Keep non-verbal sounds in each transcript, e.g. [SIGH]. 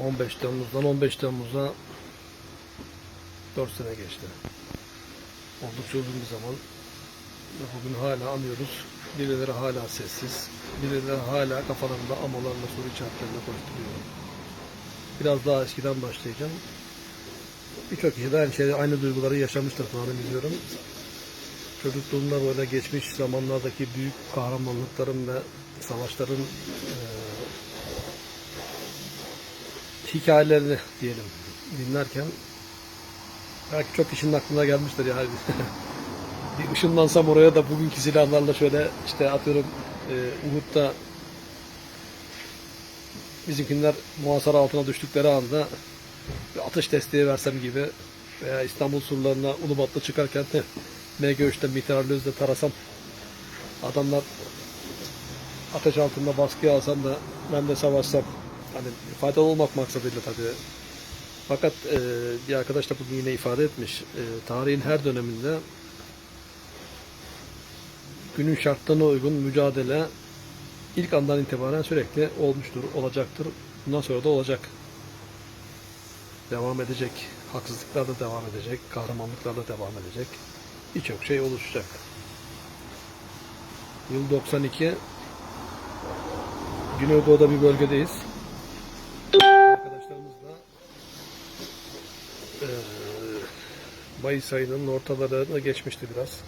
15 Temmuz'dan 15 Temmuz'a 4 sene geçti. Oldukça uzun bir zaman. Bugün hala anıyoruz. Birileri hala sessiz. Birileri hala kafalarında amalarla soru işaretlerine koşturuyor. Biraz daha eskiden başlayacağım. Birçok kişi de aynı, şeyi, aynı duyguları yaşamıştır tahmin ediyorum. Çocukluğunda böyle geçmiş zamanlardaki büyük kahramanlıkların ve savaşların eee hikayelerini diyelim. Dinlerken belki çok kişinin aklına gelmiştir yani [LAUGHS] bir ışınlansam oraya da bugünkü silahlarla şöyle işte atıyorum e, Uhud'da bizimkiler muhasara altına düştükleri anda bir atış desteği versem gibi veya İstanbul surlarına Ulubatlı çıkarken de MG3'te mitralyözle tarasam adamlar ateş altında baskıya alsam da ben de savaşsam hani faydalı olmak maksadıyla tabii. Fakat e, bir arkadaş da bugün yine ifade etmiş. E, tarihin her döneminde günün şartlarına uygun mücadele ilk andan itibaren sürekli olmuştur, olacaktır. Bundan sonra da olacak. Devam edecek. Haksızlıklar da devam edecek. Kahramanlıklar da devam edecek. Birçok şey oluşacak. Yıl 92 Güneydoğu'da bir bölgedeyiz. Arkadaşlarımızla eee Mayıs ayının ortalarına geçmişti biraz.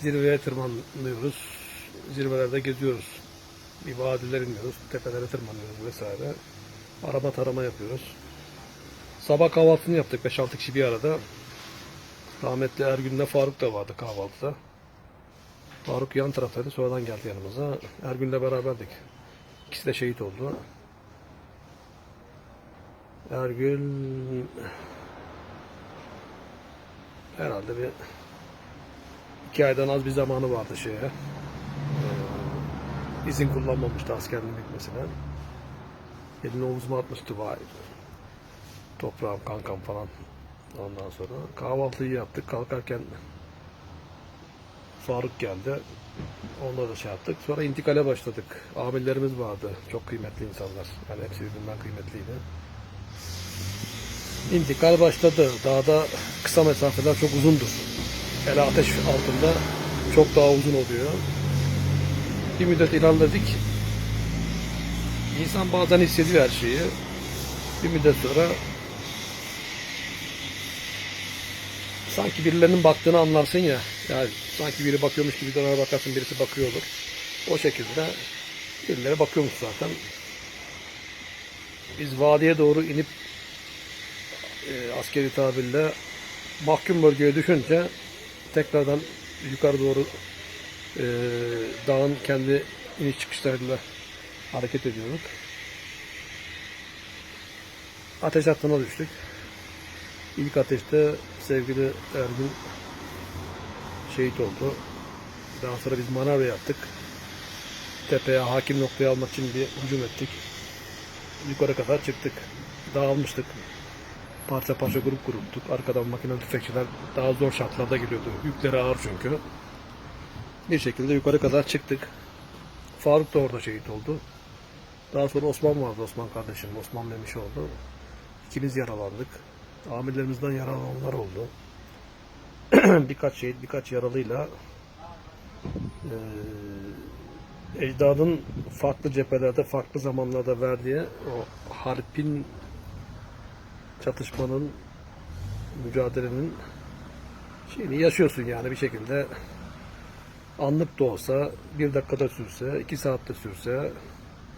Zirveye tırmanıyoruz. Zirvelerde geziyoruz. Bir vadiler iniyoruz. Tepelere tırmanıyoruz vesaire. Arama tarama yapıyoruz. Sabah kahvaltısını yaptık 5-6 kişi bir arada. Rahmetli Ergün'le Faruk da vardı kahvaltıda. Faruk yan taraftaydı. Sonradan geldi yanımıza. Ergün'le beraberdik. İkisi de şehit oldu. Ergün herhalde bir iki aydan az bir zamanı vardı şeye. Ee, izin kullanmamıştı askerliğin bitmesine. Elini omzuma atmıştı vay. Toprağım kankam falan. Ondan sonra kahvaltıyı yaptık. Kalkarken Faruk geldi. Onunla da şey yaptık. Sonra intikale başladık. Amirlerimiz vardı. Çok kıymetli insanlar. Yani hepsi birbirinden kıymetliydi. İntikal başladı. Dağda kısa mesafeler çok uzundur. Hele ateş altında çok daha uzun oluyor. Bir müddet ilerledik. İnsan bazen hissediyor her şeyi. Bir müddet sonra sanki birilerinin baktığını anlarsın ya. Yani sanki biri bakıyormuş gibi dönere bakarsın birisi bakıyor. O şekilde birileri bakıyormuş zaten. Biz vadiye doğru inip e, askeri tabirle mahkum bölgeye düşünce tekrardan yukarı doğru e, dağın kendi iniş çıkışlarıyla hareket ediyorduk. Ateş hattına düştük. İlk ateşte sevgili Ergün şehit oldu. Daha sonra biz manevra yaptık. Tepeye hakim noktayı almak için bir hücum ettik. Yukarı kadar çıktık. Dağılmıştık. Parça parça grup gruptuk. Arkadan makinalı tüfekçiler daha zor şartlarda geliyordu. Yükleri ağır çünkü. Bir şekilde yukarı kadar çıktık. Faruk da orada şehit oldu. Daha sonra Osman vardı, Osman kardeşim. Osman Memiş oldu. İkimiz yaralandık. Amirlerimizden yaralananlar oldu. [CLEARS THROAT] birkaç şehit, birkaç yaralıyla eee ecdadın farklı cephelerde, farklı zamanlarda verdiği o harpin çatışmanın, mücadelenin şeyini yaşıyorsun yani bir şekilde. Anlık da olsa, bir dakikada sürse, iki saatte sürse,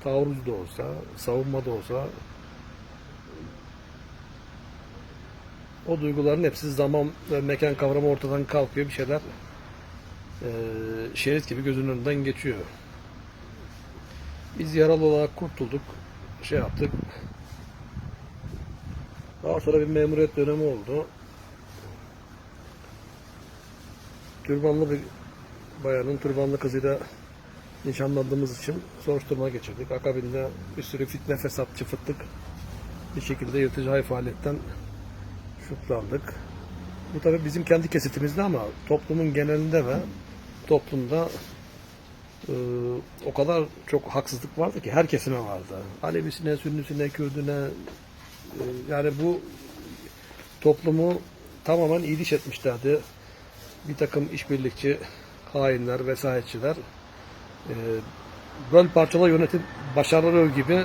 taarruz da olsa, savunma da olsa o duyguların hepsi zaman ve mekan kavramı ortadan kalkıyor bir şeyler eee şerit gibi gözünün önünden geçiyor. Biz yaralı olarak kurtulduk. Şey yaptık. Daha sonra bir memuriyet dönemi oldu. Türbanlı bir bayanın türbanlı kızıyla nişanlandığımız için soruşturma geçirdik. Akabinde bir sürü fitne fesat çıfıttık. Bir şekilde yırtıcı hay faaliyetten şutlandık. Bu tabi bizim kendi kesitimizde ama toplumun genelinde ve toplumda Ee, o kadar çok haksızlık vardı ki her kesime vardı. Alevisine, Sünnüsüne, Kürdüne e, yani bu toplumu tamamen iyiliş etmişlerdi. Bir takım işbirlikçi hainler, vesayetçiler e, böl parçala yönetim başarıları gibi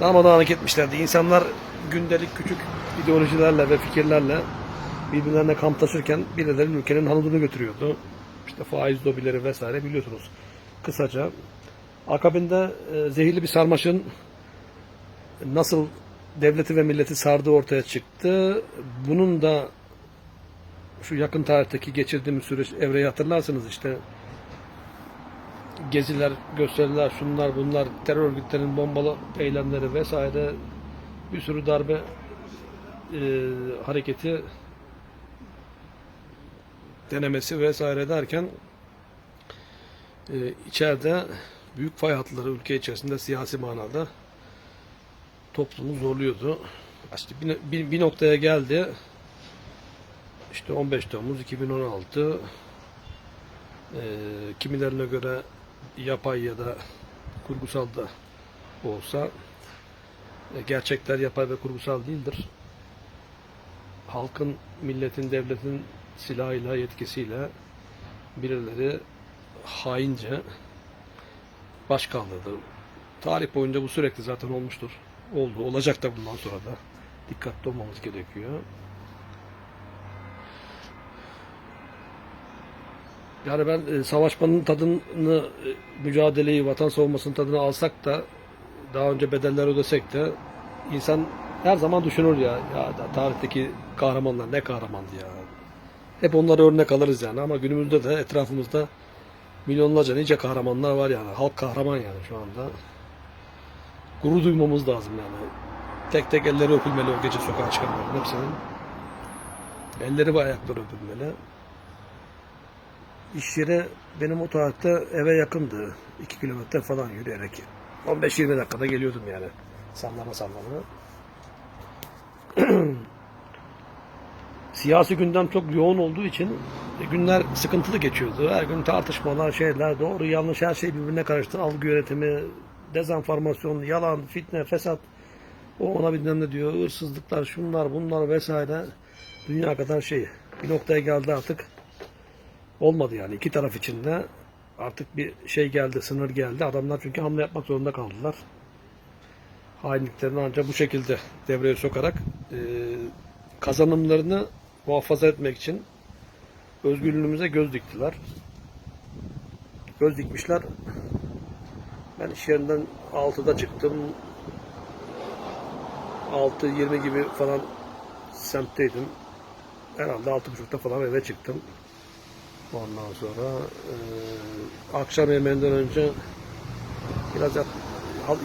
darmadağınık etmişlerdi. İnsanlar gündelik küçük ideolojilerle ve fikirlerle birbirlerine kamplaşırken birileri ülkenin hanımını götürüyordu. İşte faiz lobileri vesaire biliyorsunuz. Kısaca akabinde e, zehirli bir sarmaşın nasıl devleti ve milleti sardığı ortaya çıktı. Bunun da şu yakın tarihteki geçirdiğimiz süreç evreyi hatırlarsınız işte geziler, gösteriler, şunlar bunlar, terör örgütlerinin bombalı eylemleri vesaire bir sürü darbe e, hareketi denemesi vesaire derken e, içeride büyük fay hatları ülke içerisinde siyasi manada toplumu zorluyordu. İşte bir, bir, bir noktaya geldi. İşte 15 Temmuz 2016 e, kimilerine göre yapay ya da kurgusal da olsa e, gerçekler yapay ve kurgusal değildir. Halkın, milletin, devletin silahıyla, yetkisiyle birileri haince baş kaldırdı. Tarih boyunca bu sürekli zaten olmuştur. Oldu. Olacak da bundan sonra da. Dikkatli olmamız gerekiyor. Yani ben e, savaşmanın tadını, e, mücadeleyi, vatan savunmasının tadını alsak da daha önce bedeller ödesek de insan her zaman düşünür ya, ya tarihteki kahramanlar ne kahramandı ya. Hep onlara örnek alırız yani ama günümüzde de etrafımızda milyonlarca nice kahramanlar var yani. Halk kahraman yani şu anda. Gurur duymamız lazım yani. Tek tek elleri öpülmeli o gece sokağa çıkanların hepsinin. Elleri ve ayakları öpülmeli. İş yeri benim o tarihte eve yakındı. 2 kilometre falan yürüyerek. 15-20 dakikada geliyordum yani. Sallana sallana. [CLEARS THROAT] Siyasi gündem çok yoğun olduğu için e, günler sıkıntılı geçiyordu. Her gün tartışmalar, şeyler, doğru yanlış her şey birbirine karıştı. Algı yönetimi, dezenformasyon, yalan, fitne, fesat. O ona bilmem ne diyor. Hırsızlıklar, şunlar, bunlar vesaire. Dünya kadar şey. Bir noktaya geldi artık. Olmadı yani. iki taraf içinde artık bir şey geldi, sınır geldi. Adamlar çünkü hamle yapmak zorunda kaldılar. Hainliklerini ancak bu şekilde devreye sokarak e, kazanımlarını muhafaza etmek için özgürlüğümüze göz diktiler. Göz dikmişler. Ben iş yerinden 6'da çıktım. 6.20 gibi falan semtteydim. Herhalde 6.30'da falan eve çıktım. Ondan sonra e, akşam yemeğinden önce biraz yat,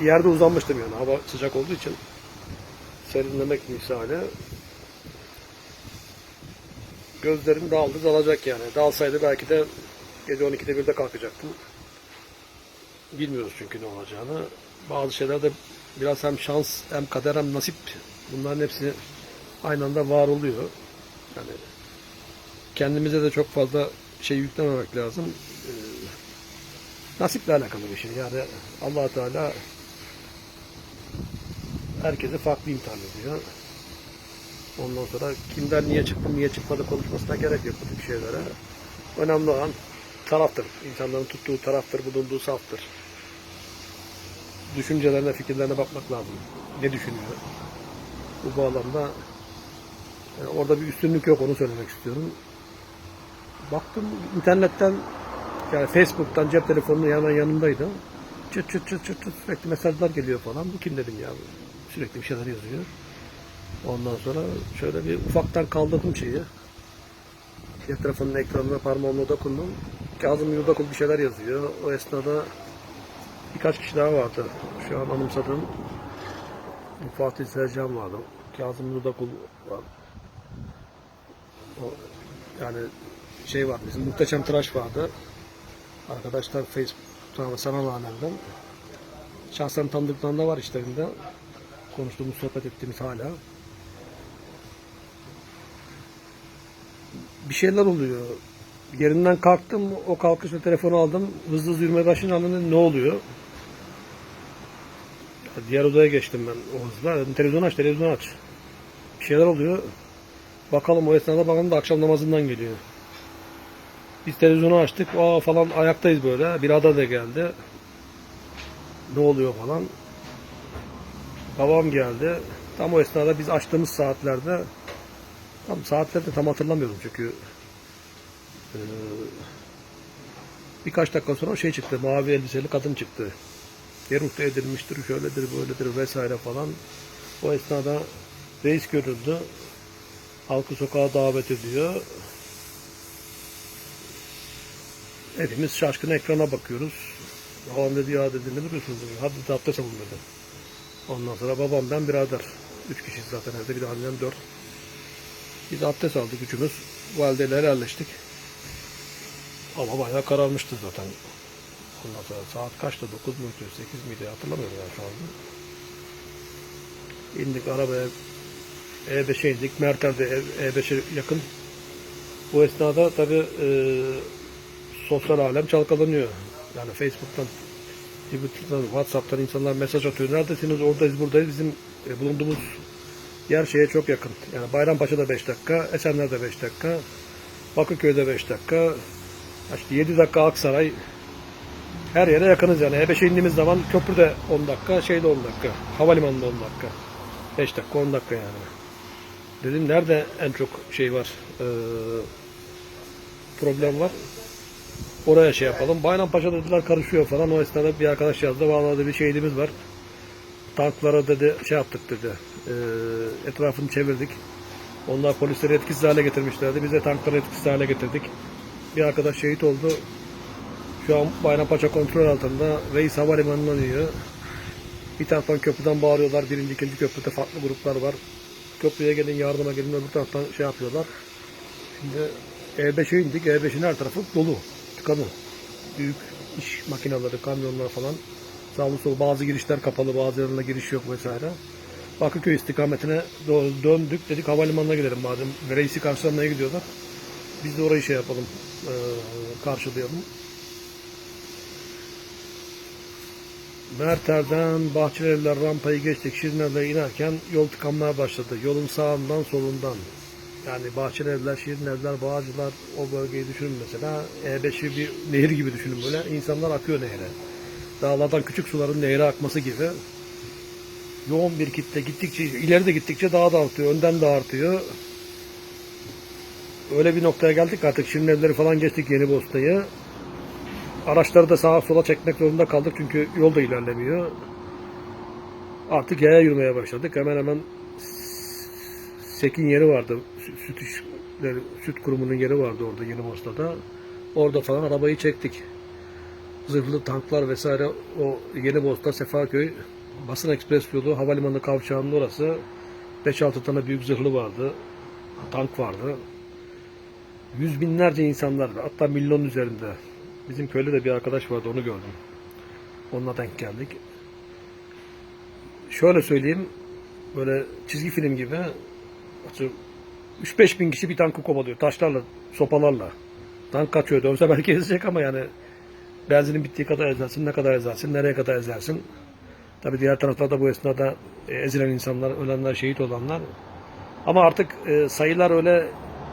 yerde uzanmıştım yani hava sıcak olduğu için serinlemek misali gözlerim dağıldı dalacak yani. Dalsaydı belki de gece 12'de 1'de kalkacaktım. Bilmiyoruz çünkü ne olacağını. Bazı şeyler de biraz hem şans hem kader hem nasip bunların hepsi aynı anda var oluyor. Yani kendimize de çok fazla şey yüklememek lazım. Ee, nasiple alakalı bir şey. Yani allah Teala herkese farklı imtihan ediyor. Ondan sonra kimden niye çıktı, niye çıkmadı konuşmasına gerek yok bu tip şeylere. Önemli olan taraftır. İnsanların tuttuğu taraftır, bulunduğu saftır. Düşüncelerine, fikirlerine bakmak lazım. Ne düşünüyor? Bu bağlamda yani orada bir üstünlük yok, onu söylemek istiyorum. Baktım internetten, yani Facebook'tan cep telefonunun hemen yanındaydı. Çıt çıt çıt çıt çıt sürekli mesajlar geliyor falan. Bu kim dedim ya? Sürekli bir şeyler yazıyor. Ondan sonra şöyle bir ufaktan kaldırdım şeyi. Telefonunun ekranına parmağımla dokundum. Kazım Yurdakul bir şeyler yazıyor. O esnada birkaç kişi daha vardı. Şu an anımsadığım Fatih Sercan vardı. Kazım Yurdakul var. O, yani şey vardı, bizim Muhteşem Tıraş vardı. Arkadaşlar Facebook'tan, sanal alemden. Şahsen tanıdıklarında var işlerinde. Konuştuğumuz, sohbet ettiğimiz hala. bir şeyler oluyor. Yerinden kalktım. O kalkışta telefonu aldım. Hızlı hızlı yürümeye başlayınca anladım ne oluyor. Diğer odaya geçtim ben o hızla. Televizyon aç, televizyon aç. Bir şeyler oluyor. Bakalım o esnada bakalım da akşam namazından geliyor. Biz televizyonu açtık. Aa falan ayaktayız böyle. Bir ada da geldi. Ne oluyor falan. Babam geldi. Tam o esnada biz açtığımız saatlerde tam saatlerde tam hatırlamıyorum çünkü eee, birkaç dakika sonra şey çıktı. Mavi elbiseli kadın çıktı. Yerukta edilmiştir, şöyledir, böyledir vesaire falan. O esnada reis görüldü. Halkı sokağa davet ediyor. Hepimiz şaşkın ekrana bakıyoruz. Babam dedi ya dedi ne duruyorsunuz. Hadi dedi abdest alın dedi. Ondan sonra babam ben birader. Üç kişiyiz zaten evde bir de annem dört. Biz abdest aldık üçümüz. Valideyle helalleştik. Ama bayağı kararmıştı zaten. Ondan sonra saat kaçtı? 9 muydu? 8 miydi? Hatırlamıyorum ya şu anda. İndik arabaya. E5'e indik. Merter'de E- E5'e yakın. Bu esnada tabi sosyal alem çalkalanıyor. Yani Facebook'tan, Twitter'dan, Whatsapp'tan insanlar mesaj atıyor. Neredesiniz? Oradayız, buradayız. Bizim e, bulunduğumuz yer şeye çok yakın. Yani Bayrampaşa'da 5 dakika, Esenler'de 5 dakika, Bakırköy'de 5 dakika, işte 7 dakika Aksaray. Her yere yakınız yani. E5'e indiğimiz zaman köprüde 10 dakika, şeyde 10 dakika, havalimanında 10 dakika. 5 dakika, 10 dakika yani. Dedim nerede en çok şey var, eee, problem var. Oraya şey yapalım. Bayrampaşa dediler karışıyor falan. O esnada bir arkadaş yazdı. Vallahi bir şehidimiz var. Tanklara dedi şey yaptık dedi. Eee, etrafını çevirdik. Onlar polisleri etkisiz hale getirmişlerdi. Biz de tankları etkisiz hale getirdik. Bir arkadaş şehit oldu. Şu an Bayrampaşa kontrol altında. Reis Havalimanı'ndan iniyor. Bir taraftan köprüden bağırıyorlar. Birinci, ikinci köprüde farklı gruplar var. Köprüye gelin, yardıma gelin. Öbür taraftan şey yapıyorlar. Şimdi E5'e indik. E5'in her tarafı dolu. Tıkalı. Büyük iş makineleri, kamyonlar falan. Sağlı sol bazı girişler kapalı, bazılarında giriş yok vesaire. Bakırköy istikametine doğru döndük. Dedik havalimanına gidelim madem. Reisi karşılamaya gidiyorlar. Biz de orayı şey yapalım. karşılayalım. Merter'den Bahçelievler rampayı geçtik. Şirinevler'e inerken yol tıkanmaya başladı. Yolun sağından solundan. Yani Bahçelievler, Şirinevler, Bağcılar o bölgeyi düşünün mesela. E5'i bir nehir gibi düşünün böyle. İnsanlar akıyor nehre. Dağlardan küçük suların nehre akması gibi. Yoğun bir kitle gittikçe, ileri de gittikçe daha da artıyor. Önden de artıyor. Öyle bir noktaya geldik artık Şirinevleri falan geçtik Yeni Bosna'yı. Araçları da sağa sola çekmek zorunda kaldık çünkü yol da ilerlemiyor. Artık yaya yürümeye başladık. Hemen hemen Sekin yeri vardı. Sü- Süt, işleri, süt kurumunun yeri vardı orada Yeni Bosna'da. Orada falan arabayı çektik. Zırhlı tanklar vesaire o Yeni Bosna, Sefaköy, Basın Ekspres yolu, havalimanı kavşağının orası. 5-6 tane büyük zırhlı vardı. Tank vardı. Yüz binlerce insanlar, hatta milyon üzerinde. Bizim köyde de bir arkadaş vardı, onu gördüm. Onunla denk geldik. Şöyle söyleyeyim, böyle çizgi film gibi 3-5 bin kişi bir tankı kovalıyor. Taşlarla, sopalarla. Tank kaçıyor. Dönse belki ezecek ama yani benzinin bittiği kadar ezersin, ne kadar ezersin, nereye kadar ezersin. Tabi diğer taraflarda bu esnada e, ezilen insanlar, ölenler, şehit olanlar. Ama artık e, sayılar öyle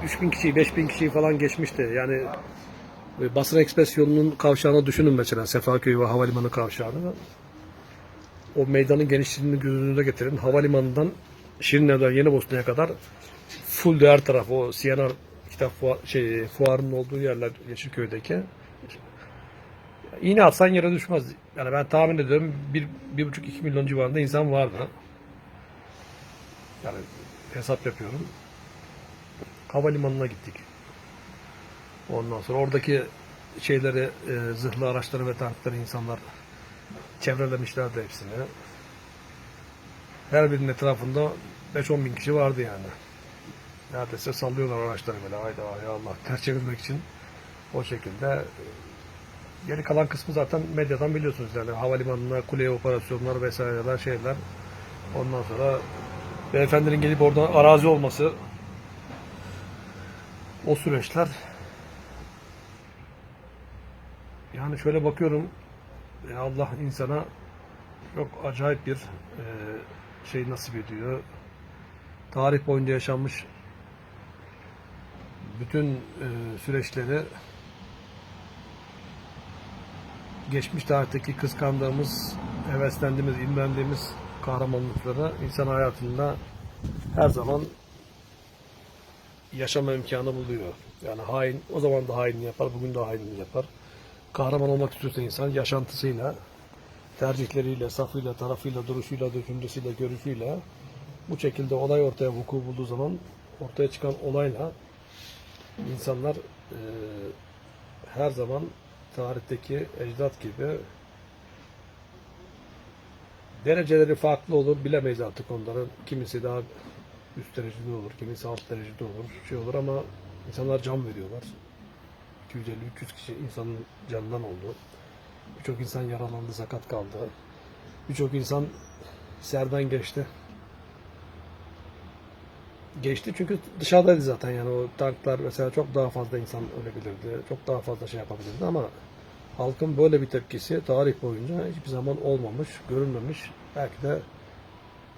3000 kişi, 5000 kişiyi falan geçmişti. Yani e, Basra Ekspres yolunun kavşağını düşünün mesela. Sefaköy ve Havalimanı kavşağını. O meydanın genişliğini göz önüne getirin. Havalimanından Şirinev'den Yeni Bosna'ya kadar full her taraf o CNR kitap fuar, şey, fuarının olduğu yerler Yeşilköy'deki. İğne atsan yere düşmez. Yani ben tahmin ediyorum bir, bir buçuk iki milyon civarında insan vardı. Yani hesap yapıyorum. Havalimanına gittik. Ondan sonra oradaki şeyleri, e, zırhlı araçları ve tankları insanlar çevrelemişlerdi hepsini. Her birinin etrafında 5-10 bin kişi vardı yani. Neredeyse sallıyorlar araçları böyle. Hayda ya Allah ters çevirmek için o şekilde. Geri kalan kısmı zaten medyadan biliyorsunuz yani havalimanına, kuleye operasyonlar vesaireler şeyler. Ondan sonra beyefendinin gelip orada arazi olması o süreçler Yani şöyle bakıyorum ya Allah insana çok acayip bir e, şey nasip ediyor. Tarih boyunca yaşanmış bütün e, süreçleri geçmiş tarihteki kıskandığımız, heveslendiğimiz, imrendiğimiz kahramanlıkları insan hayatında her zaman yaşama imkanı buluyor. Yani hain, o zaman da hainliği yapar, bugün de hainliği yapar. Kahraman olmak istiyorsa insan yaşantısıyla, tercihleriyle, safıyla, tarafıyla, duruşuyla, düşüncesiyle, görüşüyle bu şekilde olay ortaya vuku bulduğu zaman ortaya çıkan olayla insanlar eee, her zaman tarihteki ecdat gibi dereceleri farklı olur bilemeyiz artık onların. Kimisi daha üst derecede olur, kimisi alt derecede olur, şey olur ama insanlar can veriyorlar. 250-300 kişi insanın canından oldu. Birçok insan yaralandı, sakat kaldı. Birçok insan serden geçti. Geçti çünkü dışarıdaydı zaten yani o tanklar mesela çok daha fazla insan ölebilirdi. Çok daha fazla şey yapabilirdi ama halkın böyle bir tepkisi tarih boyunca hiçbir zaman olmamış, görülmemiş. Belki de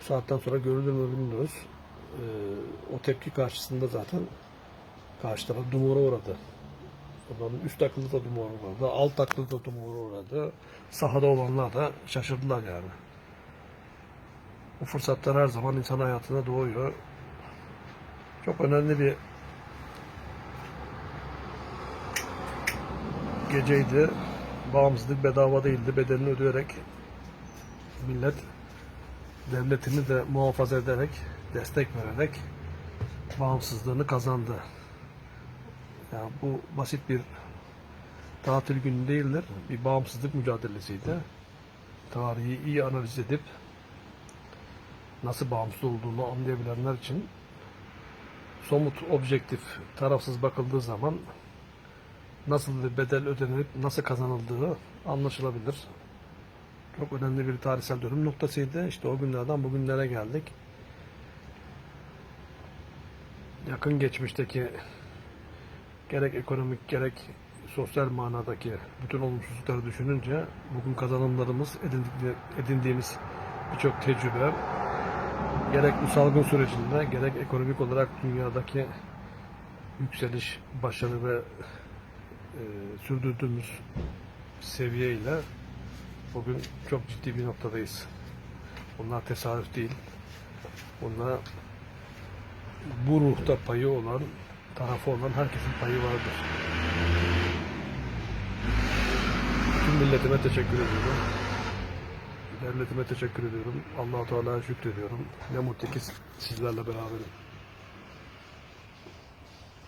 bu saatten sonra görülür mü bilmiyoruz. Ee, o tepki karşısında zaten karşı taraf dumura uğradı. Onların üst akıllı da dumura uğradı, alt akıllı da dumura uğradı. Sahada olanlar da şaşırdılar yani. Bu fırsatlar her zaman insan hayatına doğuyor. Çok önemli bir geceydi. Bağımsızlık bedava değildi. Bedelini ödeyerek millet devletini de muhafaza ederek, destek vererek bağımsızlığını kazandı. Yani bu basit bir tatil günü değildir. Bir bağımsızlık mücadelesiydi. Tarihi iyi analiz edip nasıl bağımsız olduğunu anlayabilenler için somut, objektif, tarafsız bakıldığı zaman nasıl bir bedel ödenip nasıl kazanıldığı anlaşılabilir. Çok önemli bir tarihsel dönüm noktasıydı. İşte o günlerden bugünlere geldik. Yakın geçmişteki gerek ekonomik gerek sosyal manadaki bütün olumsuzlukları düşününce bugün kazanımlarımız edindiğimiz birçok tecrübe gerek bu salgın sürecinde gerek ekonomik olarak dünyadaki yükseliş, başarı ve e, sürdürdüğümüz seviyeyle bugün çok ciddi bir noktadayız. Bunlar tesadüf değil. Bunlar bu ruhta payı olan, tarafı olan herkesin payı vardır. Tüm milletime teşekkür ediyorum. Devletime teşekkür ediyorum. Allah-u Teala'ya şükrediyorum. Ne mutlu ki sizlerle beraberim.